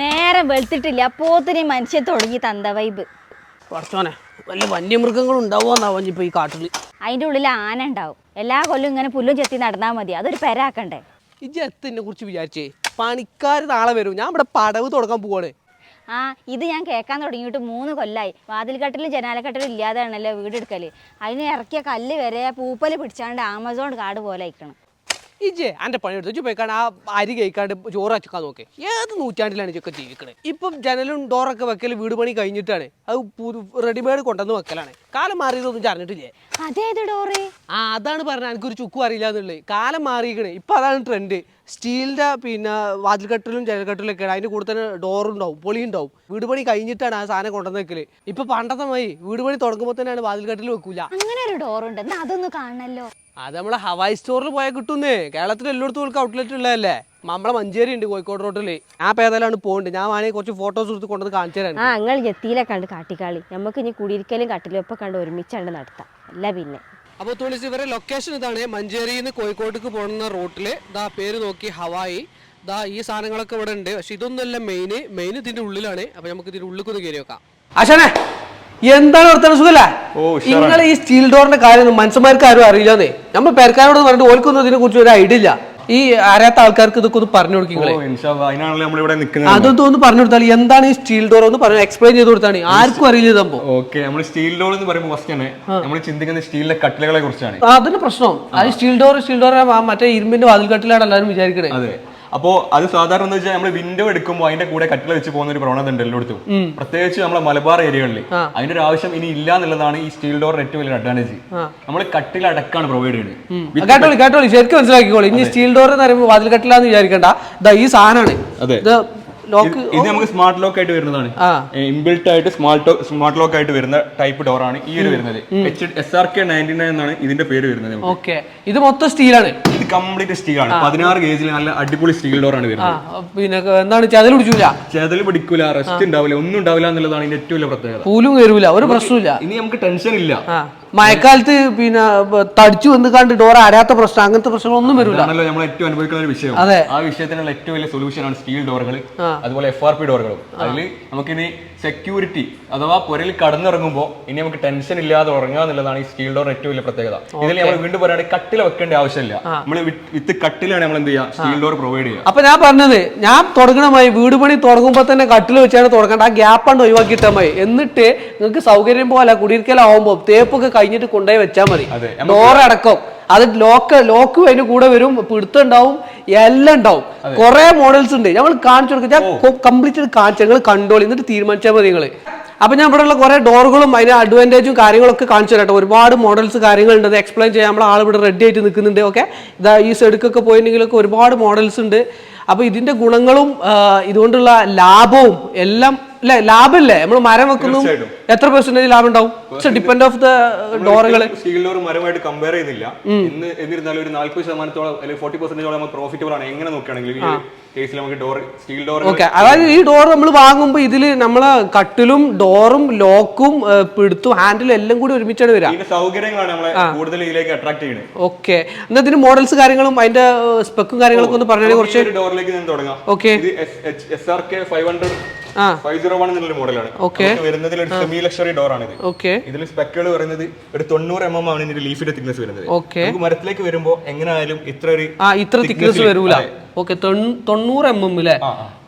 നേരെ വെളുത്തിട്ടില്ല. പോത്തിന് മനുഷ്യ തുടങ്ങി തന്ത വൈബ് കുറച്ചോനെ വല്ല വന്യമൃഗങ്ങളും ഉണ്ടാവുമെന്നാവും ഇപ്പൊ ഈ കാട്ടിൽ അതിന്റെ ഉള്ളിൽ ആന ഉണ്ടാവും. എല്ലാ കൊല്ലും ഇങ്ങനെ പുല്ലും ചെത്തി നടന്നാൽ മതി. അതൊരു പെരാക്കണ്ടേ? ജത്തിനെ കുറിച്ച് വിചാരിച്ചേ പണിക്കാർ നാളെ വരും. ഞാൻ ഇവിടെ പടവ് തുടങ്ങാൻ പോവാണ്. ആ ഇത് ഞാൻ കേൾക്കാൻ തുടങ്ങിയിട്ട് മൂന്ന് കൊല്ലായി. വാതിൽക്കട്ടിലും ജനാലക്കട്ടിലും ഇല്ലാതെയാണല്ലോ വീട് എടുക്കൽ അതിന് ഇറക്കിയ കല്ല് വരെ പൂപ്പൽ പിടിച്ചാണ്ട് ആമസോൺ കാട് പോലെ അയക്കണം. ഇജേ എന്റെ പണിയെടുത്ത് ഇജ്ജ് പോയിക്കാണ് ആ അരി കഴിക്കാണ്ട് ചോറ് അച്ചക്കാൻ നോക്കി. ഏത് നൂറ്റാണ്ടിലാണ് ഇതൊക്കെ ജീവിക്കണേ? ഇപ്പം ജനലും ഡോറൊക്കെ വെക്കൽ വീട് പണി കഴിഞ്ഞിട്ടാണ്. അത് റെഡിമെയ്ഡ് കൊണ്ടുവന്ന് വെക്കലാണ്. കാലം മാറിയതൊന്നും ചറിഞ്ഞിട്ടില്ലേ അറിഞ്ഞിട്ടില്ലേ? അതേത് ഡോറ്. ആ അതാണ് പറഞ്ഞത്. എനിക്കൊരു ചുക്കും അറിയില്ല എന്നുള്ളത്. കാലം മാറിയിരിക്കണേ. ഇപ്പം അതാണ് ട്രെൻഡ് സ്റ്റീലിന്റെ പിന്നെ വാതിൽക്കെട്ടിലും ജനൽക്കെട്ടിലും ഒക്കെയാണ് അതിന്റെ കൂടെ തന്നെ ഡോറുണ്ടാവും പൊളി ഉണ്ടാവും വീട് പണി കഴിഞ്ഞിട്ടാണ് ആ സാധനം കൊണ്ടുവന്ന് വെക്കൽ. ഇപ്പം പണ്ടത്തെ മതി വീട് പണി തുടങ്ങുമ്പോൾ തന്നെയാണ് വാതിൽക്കെട്ടിൽ വെക്കൂല. അങ്ങനെ ഒരു ഡോറുണ്ട്. അതൊന്ന് കാണണല്ലോ. അത് നമ്മളെ ഹവായി സ്റ്റോറിൽ പോയാൽ കിട്ടുന്നേ. കേരളത്തിൽ എല്ലായിടത്തും നമുക്ക് ഔട്ട്ലെറ്റ് ഉള്ളതല്ലേ? നമ്മളെ മഞ്ചേരി ഉണ്ട് കോഴിക്കോട് റോട്ടിൽ ആ പേതലാണ് പോകുന്നുണ്ട് ഞാൻ വേണമെങ്കിൽ കുറച്ച് ഫോട്ടോസ് എടുത്ത് കൊണ്ടത് കാണിച്ചു തരാം ആ നിങ്ങൾ ജത്തിയിലെ കണ്ട് കാട്ടിക്കാളി. നമുക്ക് ഇനി കുടിയിരിക്കലും കട്ടിലും ഒക്കെ കണ്ട് ഒരുമിച്ചാണ്ട് നടത്താം. അല്ല പിന്നെ. അപ്പോൾ തുളസി ഇവരെ ലൊക്കേഷൻ ഇതാണ്. മഞ്ചേരിയിൽ നിന്ന് കോഴിക്കോട്ടേക്ക് പോകുന്ന റൂട്ടിൽ ദാ പേര് നോക്കി ഹവായി. ദാ ഈ സാധനങ്ങളൊക്കെ ഇവിടെ ഉണ്ട്. പക്ഷെ ഇതൊന്നുമല്ല മെയിൻ മെയിൻ ഇതിന്റെ ഉള്ളിലാണ്. അപ്പൊ നമുക്ക് ഇതിന്റെ ഉള്ളിൽ ഒന്ന് കയറി വെക്കാം ആശാനെ! എന്താണ് വർത്തന സുഖല്ല? നിങ്ങൾ ഈ സ്റ്റീൽ ഡോറിന്റെ കാര്യം മനുഷ്യന്മാർക്ക് ആരും അറിയില്ലെന്നേ. നമ്മൾ പേർക്കാരോട് പറഞ്ഞിട്ട് ഓൽക്കൊന്നും ഇതിനെ കുറിച്ച് ഒരു ഐഡിയ ഇല്ല. ഈ അറിയാത്ത ആൾക്കാർക്ക് ഇതൊക്കെ ഒന്ന് പറഞ്ഞു കൊടുക്കിങ്ങളെ നിൽക്കുന്നത് അതൊന്നും ഒന്ന് പറഞ്ഞു കൊടുത്താൽ എന്താണ് ഈ സ്റ്റീൽ ഡോർ എന്ന് പറഞ്ഞു എക്സ്പ്ലെയിൻ ചെയ്ത് കൊടുത്താണ് ആർക്കും അറിയില്ല സംഭവം. ഓക്കെ നമ്മൾ സ്റ്റീൽ ഡോർ എന്ന് പറയുമ്പോൾ ഫസ്റ്റ് തന്നെ നമ്മൾ സ്റ്റീലിലെ കട്ടിലുകളെ കുറിച്ചാണ്. ആ, അതിന് പ്രശ്നം. അത് സ്റ്റീൽ ഡോർ സ്റ്റീൽ ഡോർ മറ്റേ ഇരുമ്പിന്റെ വാതിൽ കട്ടിലാണ് എല്ലാവരും വിചാരിക്കണേ. അപ്പോ അത് സാധാരണ എന്ന് വെച്ചാൽ നമ്മൾ വിൻഡോ എടുക്കുമ്പോൾ അതിന്റെ കൂടെ കട്ടില വെച്ച് പോകുന്ന ഒരു പ്രവണത ഉണ്ട് എല്ലായിടത്തും. പ്രത്യേകിച്ച് നമ്മളെ മലബാർ ഏരിയകളിൽ അതിന്റെ ഒരു ആവശ്യം ഇനി ഇല്ല എന്നുള്ളതാണ് ഈ സ്റ്റീൽ ഡോർ ഏറ്റവും വലിയ അഡ്വാന്റേജ് നമ്മൾ കട്ടിൽ അടക്കാണ് പ്രൊവൈഡ് ചെയ്യുന്നത് കേട്ടോളി കേട്ടോളി ശരിക്കും മനസ്സിലാക്കിക്കോളൂ. ഇനി സ്റ്റീൽ ഡോർ എന്ന് പറയുമ്പോൾ വാതിൽ കട്ടിലാന്ന് വിചാരിക്കണ്ട. ഈ സാധനമാണ് അതെ. ഇത് ലോക്ക് ഇത് നമുക്ക് സ്മാർട്ട് ലോക്ക് ആയിട്ട് വരുന്നതാണ്. ഇൻബിൽട്ട് ആയിട്ട് സ്മാർട്ട് സ്മാർട്ട് ലോക്ക് ആയിട്ട് വരുന്ന ടൈപ്പ് ഡോർ ആണ് ഈ ഒരു വരുന്നത്. H S R K ninety nine എന്നാണ് ഇതിന്റെ പേര് വരുന്നത്. ഓക്കെ. ഇത് മൊത്തം സ്റ്റീലാണ് ഇത് കംപ്ലീറ്റ് സ്റ്റീൽ ആണ്. പതിനാറ് ഗേജിൽ നല്ല അടിപൊളി സ്റ്റീൽ ഡോർ ആണ് വരുന്നത്. പിന്നെ എന്താണ് ചതൽ പിടിക്കൂല ചെതൽ പിടിക്കൂല റെസ്റ്റ് ഉണ്ടാവില്ല ഒന്നും ഉണ്ടാവില്ല എന്നുള്ളതാണ് ഇതിന്റെ ഏറ്റവും വലിയ പ്രത്യേകത. പൂലും കയറൂല ഒരു പ്രശ്നമില്ല ഇനി നമുക്ക് ടെൻഷൻ ഇല്ല. മഴക്കാലത്ത് പിന്നെ തടിച്ചു വന്ന് കണ്ട് ഡോർ അടയാത്ത പ്രശ്നം അങ്ങനത്തെ പ്രശ്നങ്ങളൊന്നും വരില്ല നമ്മൾ ഏറ്റവും അനുഭവിക്കുന്ന ഒരു വിഷയം. അതെ. ആ വിഷയത്തിനുള്ള ഏറ്റവും വലിയ സൊല്യൂഷൻ ആണ് സ്റ്റീൽ ഡോറുകൾ അതുപോലെ എഫ് ആർ പി ഡോറുകളും അതിൽ നമുക്കിനി സെക്യൂരിറ്റി അഥവാ പുരയിൽ കടന്നിറങ്ങുമ്പോൾ ഇനി നമുക്ക് ടെൻഷൻ ഇല്ലാതെ ഉറങ്ങുക എന്നുള്ളതാണ് ഈ സ്റ്റീൽ ഡോർ ഏറ്റവും വലിയ പ്രത്യേകത. ഇതിൽ നമ്മൾ വീണ്ടും പറയുകയാണെങ്കിൽ കട്ടില വെക്കേണ്ട ആവശ്യമില്ല. നമ്മൾ വിത്ത് കട്ടിലാണ് നമ്മൾ എന്ത് ചെയ്യുക? സ്റ്റീൽ ഡോർ പ്രൊവൈഡ് ചെയ്യുക. അപ്പൊ ഞാൻ പറഞ്ഞത് ഞാൻ തുടങ്ങണമായി വീട് പണി തുടങ്ങുമ്പോൾ തന്നെ കട്ടിൽ വെച്ചാണ് തുടങ്ങേണ്ട ആ ഗ്യാപ്പ് ആണ് ഒഴിവാക്കിയിട്ടാൽ മതി. എന്നിട്ട് നിങ്ങൾക്ക് സൗകര്യം പോലെ കുടിയിരിക്കലാവുമ്പോൾ തേപ്പൊക്കെ കഴിഞ്ഞിട്ട് കൊണ്ടുപോയി വെച്ചാൽ മതി. ഡോറടക്കം അത് ലോക്ക് ലോക്ക് അതിന് കൂടെ വരും പിടുത്തം ഉണ്ടാവും എല്ലാം ഉണ്ടാവും. കുറെ മോഡൽസ് ഉണ്ട്. ഞങ്ങൾ കാണിച്ചു കൊടുക്കാം. ഞാൻ കംപ്ലീറ്റ് കാണിച്ചു ഞങ്ങൾ കണ്ടോളി. എന്നിട്ട് തീരുമാനിച്ചാൽ മതി നിങ്ങൾ അപ്പൊ ഞാൻ ഇവിടെ ഉള്ള കുറെ ഡോറുകളും അതിന്റെ അഡ്വാന്റേജും കാര്യങ്ങളൊക്കെ കാണിച്ചു തരാം ഒരുപാട് മോഡൽസ് കാര്യങ്ങളുണ്ട്. അത് എക്സ്പ്ലെയിൻ ചെയ്യാൻ നമ്മൾ ആൾ ഇവിടെ റെഡി ആയിട്ട് നിൽക്കുന്നുണ്ട്. ഓക്കെ ഇതാ ഈ സെടുക്കൊക്കെ പോയിട്ടുണ്ടെങ്കിലൊക്കെ ഒരുപാട് മോഡൽസ് ഉണ്ട്. അപ്പൊ ഇതിന്റെ ഗുണങ്ങളും ഇതുകൊണ്ടുള്ള ലാഭവും എല്ലാം അല്ലെ ലാഭല്ലേ? നമ്മൾ മരം വെക്കുന്നു. എത്ര പെർസെന്റേജ് ലാഭം ഉണ്ടാവും? ഡിപ്പെൻഡ് ഓഫ് ദ ഡോറുകൾ സ്റ്റീൽ ഡോർ മരമായിട്ട് കമ്പയർ ചെയ്യുന്നില്ല. ഇന്ന് എന്നിരുന്നാലും ഒരു നാല്പത് ശതമാനത്തോളം അല്ലെങ്കിൽ ഫോർട്ടി പെർസെന്റേജോളം നമുക്ക് പ്രോഫിറ്റബിൾ ആണ്. എങ്ങനെ നോക്കുകയാണെങ്കിൽ കേസിൽ നമുക്ക് ഡോർ സ്റ്റീൽ ഡോർ ഓക്കെ അതായത് ഈ ഡോർ നമ്മൾ വാങ്ങുമ്പോൾ ഇതിൽ നമ്മളെ കട്ടിലും ഡോറും ലോക്കും പിടുത്തും ഹാൻഡിലും എല്ലാം കൂടി ഒരുമിച്ചാണ് വരിക ഇതിന്റെ സൗകര്യങ്ങളാണ് നമ്മളെ കൂടുതൽ ഇതിലേക്ക് അട്രാക്ട് ചെയ്യുന്നത് ഓക്കെ എന്നാൽ ഇതിന്റെ മോഡൽസ് കാര്യങ്ങളും അതിന്റെ സ്പെക്കും കാര്യങ്ങളൊക്കെ ഒന്ന് പറഞ്ഞാൽ കുറച്ച് ഡോറിലേക്ക് ഞാൻ തുടങ്ങാം. Okay S R K five hundred five zero one എന്നുള്ള മോഡലാണ്. വരുന്നതിൽ ഒരു സെമി ലക്ഷറി ഡോർ ആണ് ഇത് ഇതിൽ സ്പെക്കുകൾ പറയുന്നത് ഒരു തൊണ്ണൂറ് എം എം ആണ് ഇതിന്റെ ലീഫിന്റെ തിക്നെസ് വരുന്നത്. നമുക്ക് മരത്തിലേക്ക് വരുമ്പോൾ എങ്ങനെ ആയാലും ഇത്ര ഒരു ഇത്ര തിക്നെസ് വരൂല. ഓക്കെ തൊണ്ണൂറ് എം എം അല്ലേ.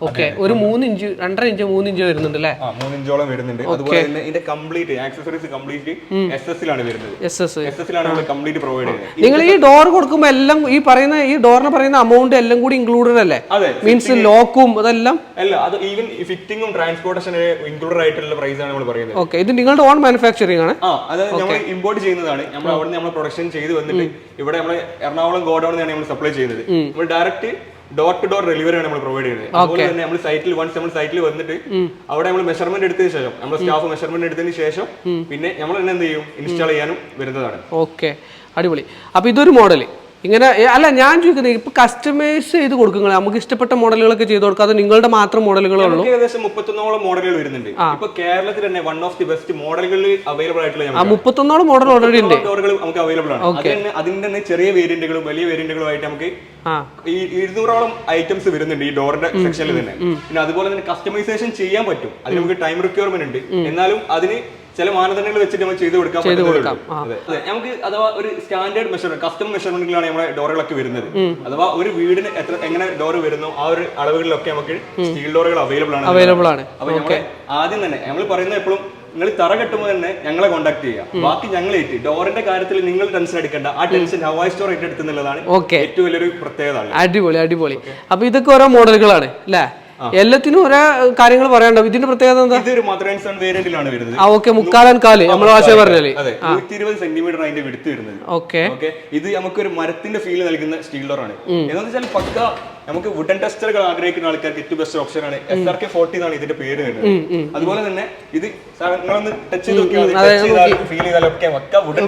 ഓക്കെ ഒരു മൂന്ന് ഇഞ്ച് രണ്ടര ഇഞ്ച് മൂന്ന് ഇഞ്ച് വരുന്നുണ്ട് അല്ലേ? മൂന്ന് ഇഞ്ചോളം വരുന്നുണ്ട്. അതുപോലെ തന്നെ ഇതിന്റെ complete accessories complete S S ലാണ് വരുന്നത്. എസ് എസ് എസ് എസ് ലാണ് കംപ്ലീറ്റ് പ്രൊവൈഡ് ചെയ്യുന്നത്. നിങ്ങൾ ഈ ഡോർ കൊടുക്കുമ്പോൾ എല്ലാം ഈ പറയുന്ന ഈ ഡോറിന് പറയുന്ന അമൗണ്ട് എല്ലാം കൂടി ഇൻക്ലൂഡഡ് അല്ലേ? മീൻസ് ലോക്കും അതെല്ലാം? അല്ല അത് ഈവൻ ഫിറ്റിംഗും ട്രാൻസ്പോർട്ടേഷൻ ഇൻക്ലൂഡഡ് ആയിട്ടുള്ള പ്രൈസ് ആണ് നമ്മൾ പറയുന്നത്. ഓക്കെ ഇത് നിങ്ങളുടെ ഓൺ മാനുഫാക്ചറിംഗ് ആണ്? ആ അത് നമ്മൾ ഇമ്പോർട്ട് ചെയ്യുന്നതാണ്. നമ്മൾ അവിടെ നമ്മൾ പ്രൊഡക്ഷൻ ചെയ്ത് വന്നിട്ട് ഇവിടെ നമ്മൾ എറണാകുളം ഗോഡൌണിലാണ് നമ്മൾ സപ്ലൈ ചെയ്യുന്നത്. നമ്മൾ direct door to door delivery ആണ് നമ്മൾ പ്രൊവൈഡ് ചെയ്യുന്നത്. അതുപോലെ തന്നെ നമ്മൾ സൈറ്റിൽ വൺസ് നമ്മൾ സൈറ്റിൽ വന്നിട്ട് അവിടെ നമ്മൾ മെഷർമെന്റ് എടുത്തതിന് ശേഷം നമ്മൾ സ്റ്റാഫ് മെഷർമെന്റ് എടുത്തതിന് ശേഷം പിന്നെ നമ്മൾ തന്നെ എന്ത് ചെയ്യും? ഇൻസ്റ്റാൾ ചെയ്യാനും വരുന്നതാണ്. ഓക്കെ അടിപൊളി. അപ്പൊ ഇതൊരു മോഡൽ ഇങ്ങനെ അല്ല ഞാൻ ചോദിക്കുന്നത് ഇപ്പൊ കസ്റ്റമൈസ് ചെയ്ത് കൊടുക്കുന്നത് നമുക്ക് ഇഷ്ടപ്പെട്ട മോഡലുകളൊക്കെ ചെയ്ത് കൊടുക്കുക അത് നിങ്ങളുടെ മാത്രം മോഡലുകളേ ഉള്ളൂ? ഏകദേശം മുപ്പത്തൊന്നോളം മോഡലുകൾ വരുന്നുണ്ട്. ഇപ്പൊ കേരളത്തിൽ തന്നെ വൺ ഓഫ് ദി ബെസ്റ്റ് മോഡലുകൾ അവൈലബിൾ ആയിട്ടുള്ള മുപ്പത്തൊന്നോളം മോഡൽ ഓൾറെഡി ഉണ്ട്. ഡോറുകൾ നമുക്ക് അവൈലബിൾ ആണ്. അതിന്റെ തന്നെ ചെറിയ വേരിയന്റുകളും വലിയ വേരിയന്റുകളും ആയിട്ട് നമുക്ക് ഈ ഇരുന്നൂറോളം ഐറ്റംസ് വരുന്നുണ്ട് ഈ ഡോറിന്റെ സെക്ഷനിൽ തന്നെ. പിന്നെ അതുപോലെ തന്നെ കസ്റ്റമൈസേഷൻ ചെയ്യാൻ പറ്റും. അതിന് നമുക്ക് ടൈം റിക്വയർമെന്റ് ഉണ്ട്. എന്നാലും അതിന് ചില മാനദണ്ഡങ്ങൾ വെച്ചിട്ട് നമ്മൾ ചെയ്ത് കൊടുക്കാൻ ചെയ്ത് കൊടുക്കാം. നമുക്ക് അഥവാ ഒരു സ്റ്റാൻഡേർഡ് മെഷർമെന്റ് കസ്റ്റം മെഷർമെന്റിലാണ് നമ്മുടെ ഡോറുകളൊക്കെ വരുന്നത്. അഥവാ ഒരു വീടിന് എത്ര എങ്ങനെ ഡോർ വരുന്നു ആ ഒരു അളവുകളിലൊക്കെ നമുക്ക് സ്റ്റീൽ ഡോറുകൾ അവൈലബിൾ ആണ്. അവൈലബിൾ ആണ്. അപ്പൊ നമ്മൾ ആദ്യം തന്നെ നമ്മൾ പറയുന്നത് എപ്പോഴും നിങ്ങൾ തറ കെട്ടുമ്പോൾ തന്നെ ഞങ്ങളെ കോൺടാക്ട് ചെയ്യുക. ബാക്കി ഞങ്ങൾ ഏറ്റി. ഡോറിന്റെ കാര്യത്തിൽ നിങ്ങൾ ടെൻഷൻ എടുക്കേണ്ട. ആ ടെൻഷൻ ഹവായ് സ്റ്റോർ ഏറ്റെടുത്തുന്നുള്ളതാണ് ഏറ്റവും വലിയൊരു പ്രത്യേകത. അടിപൊളി അടിപൊളി. അപ്പൊ ഇതൊക്കെ ഓരോ മോഡലുകളാണ് അല്ലേ? എല്ലാത്തിനും ഒരേ കാര്യങ്ങൾ പറയാനുണ്ടാവും ഇതിന്റെ പ്രത്യേകത എന്താ? ഇതൊരു മദർ ആൻഡ് സൺ വേരിയന്റിലാണ് വരുന്നത്. ആ ഓക്കെ മുക്കാലൻ കാൽ നമ്മളെ ഭാഷ പറഞ്ഞാൽ നൂറ്റി ഇരുപത് സെന്റിമീറ്റർ അതിന്റെ വിടുത്ത് വരുന്നത്. ഓക്കെ ഓക്കെ ഇത് നമുക്കൊരു മരത്തിന്റെ ഫീൽ നൽകുന്ന സ്റ്റീൽ ഡോർ ആണ്. എന്താണെന്ന് വെച്ചാൽ പക്ക നമുക്ക് വുഡൻ ടെസ്റ്ററുകൾ ആഗ്രഹിക്കുന്ന ആൾക്കാർക്ക് ഏറ്റവും ബെസ്റ്റ് ഓപ്ഷൻ ആണ്. എസ് ആർ കെ ഫോർട്ടി എന്നാണ് ഇതിന്റെ പേര് വരുന്നത്. അതുപോലെ തന്നെ ഇത് നിങ്ങളൊന്ന് ടച്ച് ചെയ്ത് നോക്കിയാൽ ഫീൽ ചെയ്താലൊക്കെ പക്ക വുഡൻ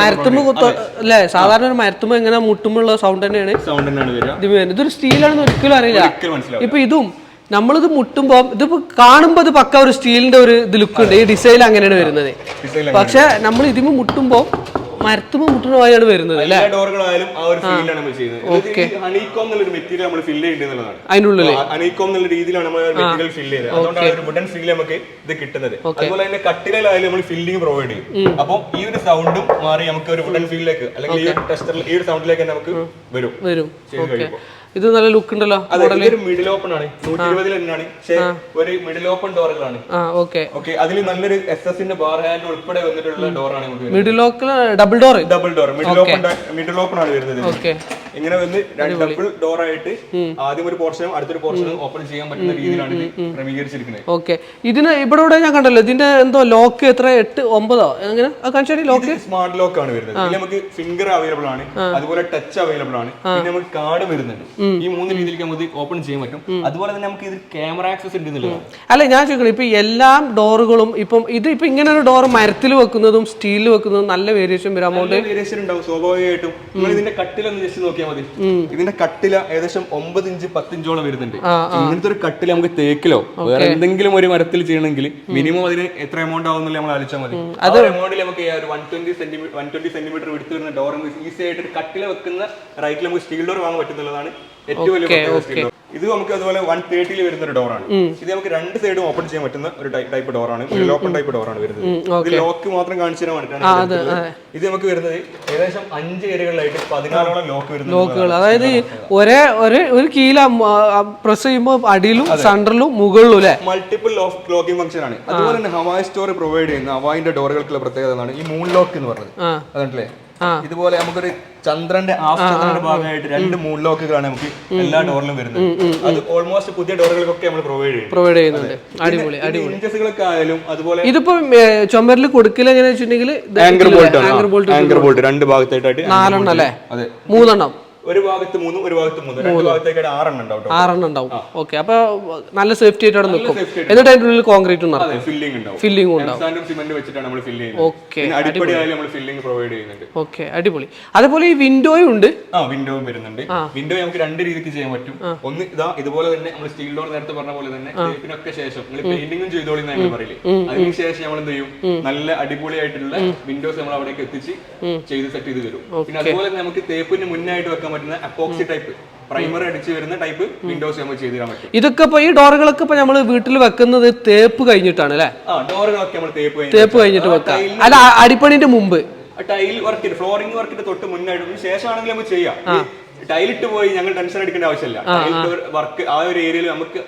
മരത്തുമ്പ് അല്ലേ? സാധാരണ ഒരു മരത്തുമ്പ് എങ്ങനെ മുട്ടുമ്പുള്ള സൗണ്ട് തന്നെയാണ്? സൗണ്ട് തന്നെയാണ് വരിക. ഇതൊരു സ്റ്റീലാണെന്ന് ഒരിക്കലും അറിയില്ല. ഇപ്പൊ ഇതും നമ്മളിത് മുട്ടുമ്പോ ഇതിപ്പോ കാണുമ്പോ ഇത് പക്ക ഒരു സ്റ്റീലിന്റെ ഒരു ഇത് ലുക്ക് ഉണ്ട്. ഈ ഡിസൈൻ അങ്ങനെയാണ് വരുന്നത്. പക്ഷെ നമ്മൾ ഇതിമ മുട്ടുമ്പോ മരത്തുമ്പോ മുട്ടുന്ന പോലെയാണ് വരുന്നത് അല്ലേ? ഡോറുകളായാലും ആ ഒരു ഫീലാണ് നമ്മൾ ചെയ്യുന്നത്. മെറ്റീരിയൽ നമ്മൾ ഫില്ല് അതിനുള്ളിൽ ഹണികോം എന്നുള്ള രീതിയിലാണ് നമ്മൾ മെറ്റീരിയൽ ഫില്ല് ചെയ്തത്. അതുകൊണ്ടാണ് ഒരു വുഡൻ ഫീൽ നമുക്ക് ഇത് കിട്ടുന്നത്. അതുപോലെ തന്നെ കട്ടിലായാലും നമ്മൾ ഫില്ലിംഗ് പ്രൊവൈഡ് ചെയ്യും. അപ്പം ഈ ഒരു സൗണ്ടും മാറി നമുക്ക് ഒരു വുഡൻ ഫീലിലേക്ക് അല്ലെങ്കിൽ ഈ ഒരു ടെസ്റ്ററിൽ ഈ ഒരു സൗണ്ടിലേക്ക് നമുക്ക് വരും. വരും. ഇത് നല്ല ലുക്ക് ഉണ്ടല്ലോ മിഡിൽ ഓപ്പൺ ആണ്. പക്ഷേ ഒരു മിഡിൽ ഓപ്പൺ ഡോറുകളാണ് ആ ഓക്കെ ഓക്കെ അതിൽ നല്ലൊരു എസ് എസിന്റെ ബാർ ഹാൻഡ് ഉൾപ്പെടെ വന്നിട്ടുള്ള ഡോറാണ് middle double door double door middle open middle open ആണ് വരുന്നത് ഇങ്ങനെ വന്ന് രണ്ട് ഡബിൾ ഡോർ ആയിട്ട് ആദ്യം ഒരു പോർഷനും അടുത്തൊരു പോർഷനും ഓപ്പൺ ചെയ്യാൻ പറ്റുന്ന രീതിയിലാണ് ഇത് ക്രമീകരിച്ചിരിക്കുന്നത്. ഓക്കെ ഇതിന് ഇവിടെ ഞാൻ കണ്ടല്ലോ ഇതിന്റെ എന്തോ ലോക്ക് എത്ര? എട്ട് ഒമ്പതോ? അങ്ങനെ കാണിച്ചാൽ ലോക്ക് സ്മാർട്ട് ലോക്ക് ആണ് വരുന്നത്. പിന്നെ നമുക്ക് ഫിംഗർ അവൈലബിൾ ആണ്. അതുപോലെ ടച്ച് അവൈലബിൾ ആണ്. പിന്നെ നമുക്ക് കാർഡ് വരുന്നുണ്ട്. ഈ മൂന്ന് രീതിയിലേക്ക് നമുക്ക് ഓപ്പൺ ചെയ്യാൻ പറ്റും. അതുപോലെ തന്നെ നമുക്ക് ഇത് ക്യാമറ ആക്സസ് ഉണ്ട് അല്ല ഞാൻ ചോദിക്കണം ഇപ്പൊ എല്ലാ ഡോറുകളും ഇപ്പം ഇത് ഇപ്പൊ ഇങ്ങനെ ഒരു ഡോർ മരത്തിൽ വെക്കുന്നതും സ്റ്റീലിൽ വെക്കുന്നതും നല്ല വേരിയേഷൻ വരും amount. വേരിയേഷൻ ഉണ്ടാവും സ്വാഭാവികമായിട്ടും. നിങ്ങൾ ഇതിന്റെ കട്ടിലൊന്ന് ജസ്റ്റ് നോക്കിയാൽ മതി. ഇതിന്റെ കട്ടില ഏകദേശം ഒമ്പത് ഇഞ്ച് പത്തിഞ്ചോളം വരുന്നുണ്ട്. ഇങ്ങനത്തെ ഒരു കട്ടില നമുക്ക് തേക്കിലോ വേറെ എന്തെങ്കിലും ഒരു മരത്തിൽ ചെയ്യണമെങ്കിൽ മിനിമം അതിന് എത്ര എമൗണ്ട് ആവുന്നില്ല നമ്മൾ ആലോചിച്ചാൽ മതി. അത് എമൗണ്ടിൽ നമുക്ക് ഒരു one twenty centimetre one twenty centimetre വിടുത്ത് വരുന്ന ഡോർ ഈസി ആയിട്ട് ഒരു കട്ടില വെക്കുന്ന റൈറ്റിൽ നമുക്ക് സ്റ്റീൽ ഡോർ വാങ്ങാൻ പറ്റുന്നതാണ് ഏറ്റവും വലിയ. ഇത് നമുക്ക് അതുപോലെ വൺ തേർട്ടിയിൽ വരുന്ന ഒരു ഡോറാണ് ഇത് നമുക്ക് രണ്ട് സൈഡും ഓപ്പൺ ചെയ്യാൻ പറ്റുന്ന ഒരു ടൈപ്പ് ഡോറാണ് ഒരു ഓപ്പൺ ടൈപ്പ് ഡോറാണ് വരുന്നത്. ഇത് ലോക്ക് മാത്രം കാണിച്ചു തരാൻ വേണ്ടിയിട്ടാണ് ഇത് നമുക്ക് വരുന്നത് ഏകദേശം അഞ്ച് ഏരിയകളിലായിട്ട് പതിനാറോളം ലോക്ക് വരുന്നത് ലോക്കുകൾ അതായത് ഒരേ ഒരു ഒരു കീല പ്രസ് ചെയ്യുമ്പോൾ അടിയിലും സെൻട്രലും മുകളിലും അല്ലെ? മൾട്ടിപ്പിൾ ലോക്കിംഗ് ഫംഗ്ഷൻ ആണ്. അതുപോലെ തന്നെ ഹവായ് സ്റ്റോർ പ്രൊവൈഡ് ചെയ്യുന്ന ഹവായിന്റെ ഡോറുകൾക്കുള്ള പ്രത്യേകത ഈ മൂൺ ലോക്ക് എന്ന് പറഞ്ഞത്. ആ. ഇതുപോലെ നമുക്കൊരു ചന്ദ്രന്റെ ആഫ്റ്റർ ഭാഗമായിട്ട് രണ്ട് മൂൺ ലോക്കുകളാണ് നമുക്ക് എല്ലാ ഡോറിലും വരുന്നത്. അത് ഓൾമോസ്റ്റ് പുതിയ ഡോറുകൾക്കൊക്കെ നമ്മൾ പ്രൊവൈഡ് ചെയ്യും പ്രൊവൈഡ് ചെയ്യുന്നുണ്ട്. അടിപൊളി ഇഞ്ചസുകളൊക്കെ ആയാലും അതുപോലെ ഇതിപ്പോ ചുമരിൽ കൊടുക്കില്ല എങ്ങനെ വെച്ചിട്ടുണ്ടെങ്കിൽ anchor bolt anchor bolt anchor bolt രണ്ട് ഭാഗത്തായിട്ടായിട്ട് നാലെണ്ണം അല്ലേ അതെ. മൂന്നെണ്ണം. ഒരു ഭാഗത്ത് മൂന്നും ഒരു ഭാഗത്ത് മൂന്നും. രണ്ട് ഭാഗത്തേക്കായിട്ട് ആറെണ്ണം ഉണ്ടാവും. ആറെണ്ണം ഉണ്ടാവും. ഓക്കെ. അപ്പൊ നല്ല സേഫ്റ്റി ആയിട്ട് അവിടെ നിൽക്കും. എന്നിട്ട് അതിന്റെ ഉള്ളിൽ കോൺക്രീറ്റ് അതെ ഫില്ലിംഗ് ഉണ്ടാവും. ഫില്ലിംഗ് ഉണ്ടാവും. സിമന്റ് വെച്ചിട്ടാണ് നമ്മൾ ഫില്ല് ചെയ്യുന്നത്. ഓക്കെ ആയാലും നമ്മൾ ഫില്ലിംഗ് പ്രൊവൈഡ് ചെയ്യുന്നുണ്ട്. ഓക്കെ അടിപൊളി. അതേപോലെ ഈ വിൻഡോയും ഉണ്ട്. ആ വിൻഡോയും വരുന്നുണ്ട്. വിൻഡോ നമുക്ക് രണ്ട് രീതിക്ക് ചെയ്യാൻ പറ്റും. ഒന്ന് ഇതാ ഇതുപോലെ തന്നെ നമ്മൾ സ്റ്റീൽ ഡോർ നേരത്തെ പറഞ്ഞ പോലെ തന്നെ ഇതിനൊക്കെ ശേഷം നിങ്ങൾ പെയിന്റിങ്ങും ചെയ്തോളി എന്ന് പറയില്ലേ അതിന് ശേഷം നമ്മൾ എന്ത് ചെയ്യും? നല്ല അടിപൊളിയായിട്ടുള്ള വിൻഡോസ് നമ്മൾ അവിടേക്ക് എത്തിച്ച് ചെയ്ത് സെറ്റ് ചെയ്ത് തരും പിന്നെ അതുപോലെ തന്നെ നമുക്ക് തേപ്പിന് മുന്നായിട്ട് വെക്കാൻ പറ്റുന്ന അപ്പോക്സി ടൈപ്പ് പ്രൈമർ അടിച്ച് വരുന്ന ടൈപ്പ് വിൻഡോസ് നമ്മൾ ചെയ്ത് തരാൻ പറ്റും. ഇതൊക്കെ ഇപ്പൊ ഈ ഡോറുകളൊക്കെ ഇപ്പൊ നമ്മൾ വീട്ടിൽ വെക്കുന്നത് തേപ്പ് കഴിഞ്ഞിട്ടാണ് അല്ലേ? ഡോറുകളൊക്കെ നമ്മൾ തേപ്പ് തേപ്പ് കഴിഞ്ഞിട്ട് വെക്കാം. അല്ല അടിപ്പണിന്റെ മുമ്പ്. ടൈൽ വർക്ക് ഫ്ലോറിംഗ് വർക്കിന്റെ തൊട്ട് മുന്നായിട്ട് ശേഷമാണെങ്കിൽ നമുക്ക് ചെയ്യാം. ടൈലിട്ട് പോയി ഞങ്ങൾ ടെൻഷൻ അടിക്കേണ്ട ആവശ്യമില്ല. വർക്ക് ആ ഒരു ഏരിയയിൽ നമുക്ക്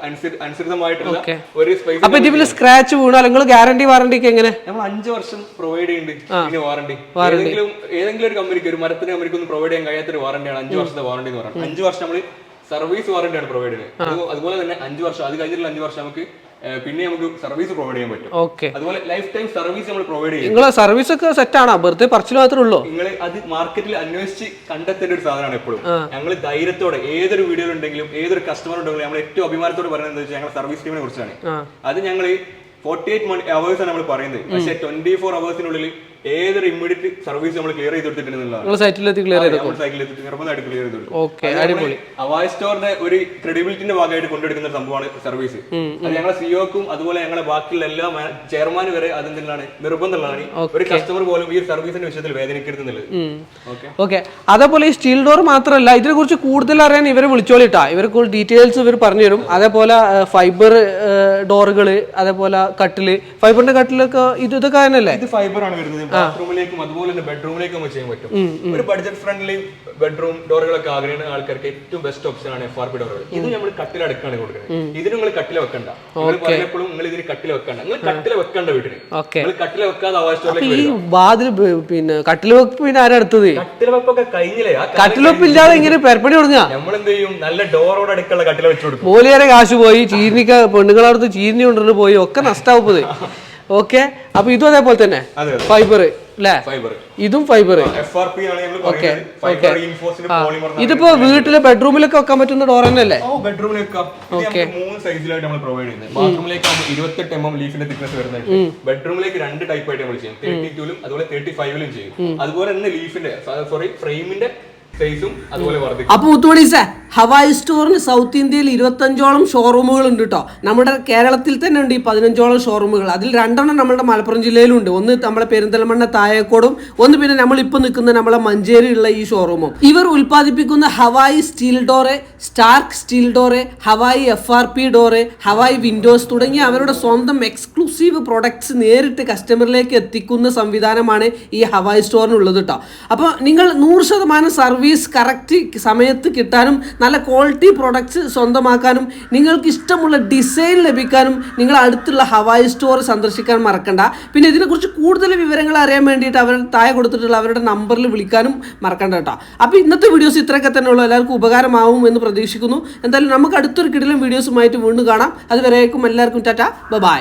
അനുസൃതമായിട്ടുള്ള ഒരു സ്പേസ് അപ്പൊ ഇതിൽ സ്ക്രാച്ച് വീണോ? നിങ്ങൾ ഗ്യാരണ്ടി വാറണ്ടി ഒക്കെ എങ്ങനെ? നമ്മൾ അഞ്ച് വർഷം പ്രൊവൈഡ് ചെയ്യുന്നുണ്ട്. വാറണ്ടി ഏതെങ്കിലും ഏതെങ്കിലും ഒരു കമ്പനിക്ക് ഒരു മരത്തിന് കമ്പനിക്ക് ഒന്നും പ്രൊവൈഡ് ചെയ്യാൻ കഴിയാത്ത ഒരു വാറണ്ടിയാണ് അഞ്ച് വർഷത്തെ വാറണ്ടി എന്ന് പറയുന്നത്. അഞ്ച് വർഷം നമ്മൾ സർവീസ് വാറണ്ടിയാണ് പ്രൊവൈഡ് ചെയ്യുന്നത്. അതുപോലെ തന്നെ അഞ്ച് വർഷം അത് കഴിഞ്ഞിട്ടുള്ള അഞ്ച് വർഷം നമുക്ക് പിന്നെ നമുക്ക് സർവീസ് പ്രൊവൈഡ് ചെയ്യാൻ പറ്റും. ഓക്കെ. അതുപോലെ ലൈഫ് ടൈം സർവീസ് നമ്മൾ പ്രൊവൈഡ് ചെയ്യും നിങ്ങളെ സർവീസ് ഒക്കെ സെറ്റ് ആണോ? വെറുതെ പറച്ചിൽ മാത്രമേ ഉള്ളൂ? നിങ്ങൾ അത് മാർക്കറ്റിൽ അന്വേഷിച്ച് കണ്ടെത്തേണ്ട ഒരു സാധനമാണ് എപ്പോഴും. ഞങ്ങൾ ധൈര്യത്തോടെ ഏതൊരു വീഡിയോ ഉണ്ടെങ്കിലും ഏതൊരു കസ്റ്റമർ ഉണ്ടെങ്കിലും നമ്മൾ ഏറ്റവും അഭിമാനത്തോടെ പറയുന്നത് വെച്ചാൽ ഞങ്ങൾ സർവീസ് ടീമിനെ കുറിച്ചാണ്. അത് ഞങ്ങൾ ഫോർട്ടി എയ്റ്റ് മണി അവേഴ്സ് ആണ് നമ്മൾ പറയുന്നത്. പക്ഷേ ട്വന്റി ഫോർ അവേഴ്സിനുള്ളിൽ ഏതൊരു ഇമ്മീഡിയറ്റ് സർവീസ് നമ്മൾ ക്ലിയർ ചെയ്ത് കൊടുത്തിട്ടുണ്ടെന്നുള്ളതാണ് സൈറ്റിലെത്തി ക്ലിയർ ചെയ്ത് എത്തിച്ച് നിർബന്ധമായിട്ട് ക്ലിയർ ചെയ്ത് കൊടുക്കും. അവായ് സ്റ്റോറിന്റെ ഒരു ക്രെഡിബിലിറ്റിന്റെ ഭാഗമായിട്ട് കൊണ്ടെടുക്കുന്ന സംഭവമാണ് സർവീസ് അത് ഞങ്ങളെ സിഒക്കും അതുപോലെ ഞങ്ങളെ ബാക്കിയുള്ള എല്ലാ ചെയർമാൻ വരെ അതെന്താണ് നിർബന്ധമുള്ളതാണ്. ഒരു കസ്റ്റമർ പോലും ഈ സർവീസിന്റെ വിഷയത്തിൽ വേദനിക്കരുത് എന്നുള്ളത്. ഓക്കെ ഓക്കെ അതേപോലെ ഈ സ്റ്റീൽ ഡോർ മാത്രമല്ല ഇതിനെ കുറിച്ച് കൂടുതൽ അറിയാൻ ഇവരെ വിളിച്ചോളിട്ടാ ഇവർക്ക് ഡീറ്റെയിൽസ് ഇവർ പറഞ്ഞു തരും. അതേപോലെ ഫൈബർ ഡോറുകൾ അതേപോലെ കട്ടിൽ. ഫൈബറിന്റെ കട്ടിലൊക്കെ ഇത് ഇതൊക്കെ തന്നെയല്ലേ ഇത് ഫൈബർ ആണ് വരുന്നത്. ബാത്റൂമിലേക്കും അതുപോലെ തന്നെ ബെഡ്റൂമിലേക്കും നമുക്ക് ചെയ്യാൻ പറ്റും. ഒരു ബഡ്ജറ്റ് ഫ്രണ്ട്ലി ബെഡ്റൂം ഡോറുകളൊക്കെ ആഗ്രഹിക്കുന്ന ആൾക്കാർക്ക് ഏറ്റവും ബെസ്റ്റ് ഓപ്ഷൻ ആണ് എഫ് ആർ പി ഡോറുകൾ ഇത് നമ്മൾ കട്ടിലടക്കാണ് കൊടുക്കുന്നത് ഇതിന് നിങ്ങൾ കട്ടില വെക്കണ്ട. നിങ്ങൾ പറഞ്ഞപ്പോഴും നിങ്ങൾ ഇതിന് കട്ടില വെക്കണ്ട. നിങ്ങൾ കട്ടില വെക്കണ്ട വീട്ടിന് നിങ്ങൾ കട്ടില വെക്കാതെ ഈ വാതിൽ പിന്നെ കട്ടില വെപ്പ് പിന്നെ ആരാ അടുത്തത് കട്ടില വെപ്പൊക്കെ കഴിഞ്ഞില്ലേ? കട്ടില കട്ടിൽ വെപ്പ് ഇല്ലാതെ ഇങ്ങനെ പെരപ്പണി തുടങ്ങുക. നമ്മൾ എന്ത് ചെയ്യും? നല്ല ഡോറോട് അടുക്കുള്ള കട്ടില വെച്ചു കൊടുക്കും. പോലെയേറെ കാശ് പോയി ചീനിക്ക പെണ്ണുങ്ങളടുത്ത് ചീനി കൊണ്ടുവന്ന് പോയി ഒക്കെ നഷ്ടാവുന്നത് ഓക്കെ അപ്പൊ ഇതും അതേപോലെ തന്നെ. ഫൈബർ അല്ലേ ഇതും ഫൈബർ ഇതിപ്പോ വീട്ടിലെ ബെഡ്റൂമിലൊക്കെ വെക്കാൻ പറ്റുന്ന ഡോർ തന്നെയല്ലേ ബെഡ്റൂമിലേക്ക് നമുക്ക് മൂന്ന് സൈസിലായിട്ട് നമ്മൾ പ്രൊവൈഡ് ചെയ്യുന്നത്. ബാത്റൂമിലേക്ക് ആകുമ്പോൾ ഇരുപത്തെട്ട് എം എം ലീഫിന്റെ തിക്നസ് വരുന്നുണ്ട്. ബെഡ്റൂമിലേക്ക് രണ്ട് ടൈപ്പ് ആയിട്ട് നമ്മൾ ചെയ്യും. തേർട്ടി ടൂലും അതുപോലെ തേർട്ടി ഫൈവിലും ചെയ്യും. അതുപോലെ തന്നെ ലീഫിന്റെ സോറി ഫ്രെയിമിന്റെ സൈസും അതുപോലെ വർദ്ധിക്കും. അപ്പൊ മുത്തുമണീസേ ഹവായി സ്റ്റോറിന് സൗത്ത് ഇന്ത്യയിൽ ഇരുപത്തഞ്ചോളം ഷോറൂമുകൾ ഉണ്ട് കേട്ടോ നമ്മുടെ കേരളത്തിൽ തന്നെ ഉണ്ട് ഈ പതിനഞ്ചോളം ഷോറൂമുകൾ അതിൽ രണ്ടെണ്ണം നമ്മുടെ മലപ്പുറം ജില്ലയിലുണ്ട്. ഒന്ന് നമ്മുടെ പെരിന്തൽമണ്ണ തായക്കോടും ഒന്ന് പിന്നെ നമ്മൾ ഇപ്പൊ നിൽക്കുന്ന നമ്മളെ മഞ്ചേരിയുള്ള ഈ ഷോറൂമും ഇവർ ഉൽപ്പാദിപ്പിക്കുന്ന Hawaii steel door Stark steel door Hawaii F R P door Hawaii windows തുടങ്ങിയ അവരുടെ സ്വന്തം എക്സ്ക്ലൂസീവ് പ്രൊഡക്ട്സ് നേരിട്ട് കസ്റ്റമറിലേക്ക് എത്തിക്കുന്ന സംവിധാനമാണ് ഈ ഹവായി സ്റ്റോറിനുള്ളത് കേട്ടോ അപ്പോൾ നിങ്ങൾ നൂറ് ശതമാനം സർവീസ് കറക്റ്റ് സമയത്ത് കിട്ടാനും നല്ല ക്വാളിറ്റി പ്രൊഡക്ട്സ് സ്വന്തമാക്കാനും നിങ്ങൾക്ക് ഇഷ്ടമുള്ള ഡിസൈൻ ലഭിക്കാനും നിങ്ങൾ അടുത്തുള്ള ഹവായ് സ്റ്റോർ സന്ദർശിക്കാൻ മറക്കണ്ട. പിന്നെ ഇതിനെക്കുറിച്ച് കൂടുതൽ വിവരങ്ങൾ അറിയാൻ വേണ്ടിയിട്ട് അവർ താഴെ കൊടുത്തിട്ടുള്ള അവരുടെ നമ്പറിൽ വിളിക്കാനും മറക്കണ്ട കേട്ടോ. അപ്പോൾ ഇന്നത്തെ വീഡിയോസ് ഇത്രയൊക്കെ തന്നെ ഉള്ളൂ. എല്ലാവർക്കും ഉപകാരമാവും എന്ന് പ്രതീക്ഷിക്കുന്നു. എന്തായാലും നമുക്ക് അടുത്തൊരു കിടിലും വീഡിയോസുമായിട്ട് വീണ്ടും കാണാം. അതുവരേക്കും എല്ലാവർക്കും ടാറ്റ. ബൈ